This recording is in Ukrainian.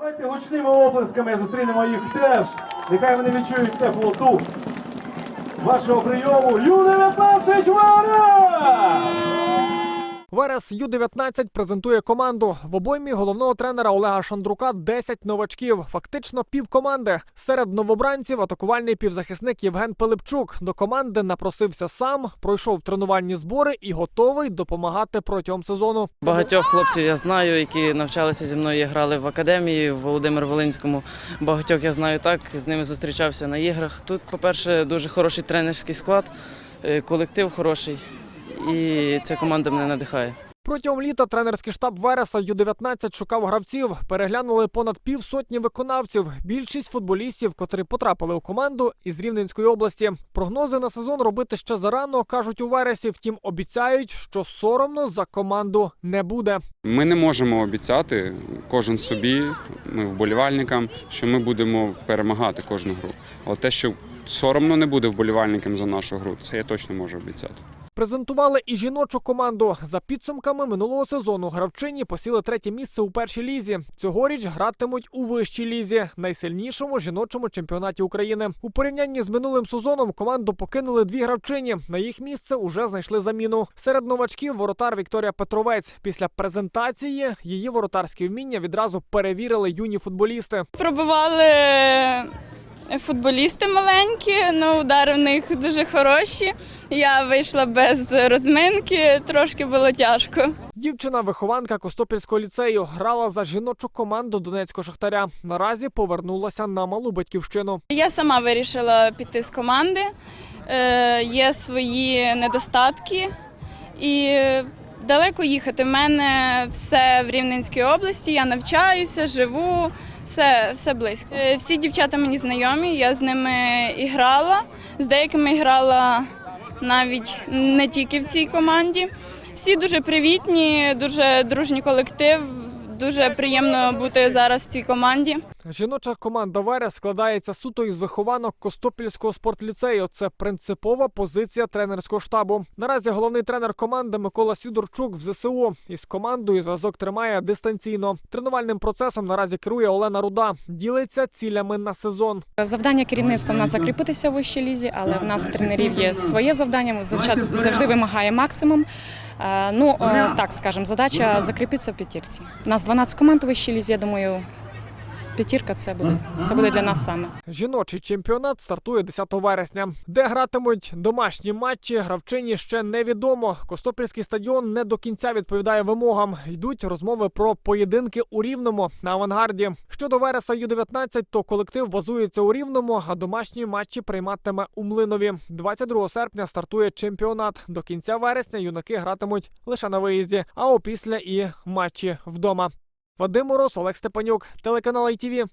Давайте гучними оплесками зустрінемо їх теж. Нехай вони відчують теплоту вашого прийому. Ю-19 Варя! Верес Ю-19 презентує команду. В обоймі головного тренера Олега Шандрука 10 новачків, фактично пів команди. Серед новобранців атакувальний півзахисник Євген Пилипчук. До команди напросився сам, пройшов тренувальні збори і готовий допомагати протягом сезону. Багатьох хлопців я знаю, які навчалися зі мною, грали в академії в Володимир Волинському. Багатьох я знаю так, з ними зустрічався на іграх. Тут, по-перше, дуже хороший тренерський склад, е, колектив хороший, і ця команда мене надихає. Протягом літа тренерський штаб Вереса Ю-19 шукав гравців. Переглянули понад півсотні виконавців. Більшість футболістів, котрі потрапили у команду із Рівненської області. Прогнози на сезон робити ще зарано, кажуть у вересі. Втім, обіцяють, що соромно за команду не буде. Ми не можемо обіцяти кожен собі, ми вболівальникам, що ми будемо перемагати кожну гру. Але те, що соромно не буде вболівальникам за нашу гру, це я точно можу обіцяти. Презентували і жіночу команду. За підсумками минулого сезону гравчині посіли третє місце у першій лізі. Цьогоріч гратимуть у вищій лізі, найсильнішому жіночому чемпіонаті України. У порівнянні з минулим сезоном команду покинули дві гравчині. На їх місце уже знайшли заміну. Серед новачків воротар Вікторія Петровець. Після презентації її воротарські вміння відразу перевірили юні футболісти. Пробивали футболісти маленькі, ну удари в них дуже хороші. Я вийшла без розминки, трошки було тяжко. Дівчина, вихованка Костопільського ліцею, грала за жіночу команду Донецького шахтаря. Наразі повернулася на малу батьківщину. Я сама вирішила піти з команди. Е, є свої недостатки і далеко їхати. У мене все в Рівненській області. Я навчаюся, живу. Все, все близько. Е, Всі дівчата мені знайомі, я з ними і грала. З деякими грала навіть не тільки в цій команді. Всі дуже привітні, дуже дружній колектив. Дуже приємно бути зараз в цій команді. Жіноча команда Верес складається суто із вихованок Костопільського спортліцею. Це принципова позиція тренерського штабу. Наразі головний тренер команди Микола Сідорчук в ЗСУ. Із командою зв'язок тримає дистанційно. Тренувальним процесом наразі керує Олена Руда. Ділиться цілями на сезон. Завдання керівництва в нас закріпитися в вищій лізі, але в нас тренерів є своє завдання. Завчат- завжди вимагає максимум. Е, Ну е, так скажемо, задача закріпитися в п'ятірці. У нас 12 команд вищій лізі. Я думаю, п'ятірка це буде це буде для нас саме. Жіночий чемпіонат стартує 10 вересня. Де гратимуть домашні матчі, гравчині ще невідомо. Костопільський стадіон не до кінця відповідає вимогам. Йдуть розмови про поєдинки у Рівному на авангарді. Щодо Вереса Ю-19, то колектив базується у Рівному, а домашні матчі прийматиме у Млинові. 22 серпня стартує чемпіонат. До кінця вересня юнаки гратимуть лише на виїзді, а опісля і матчі вдома. Вадим Мороз, Олег Степанюк, телеканал ITV.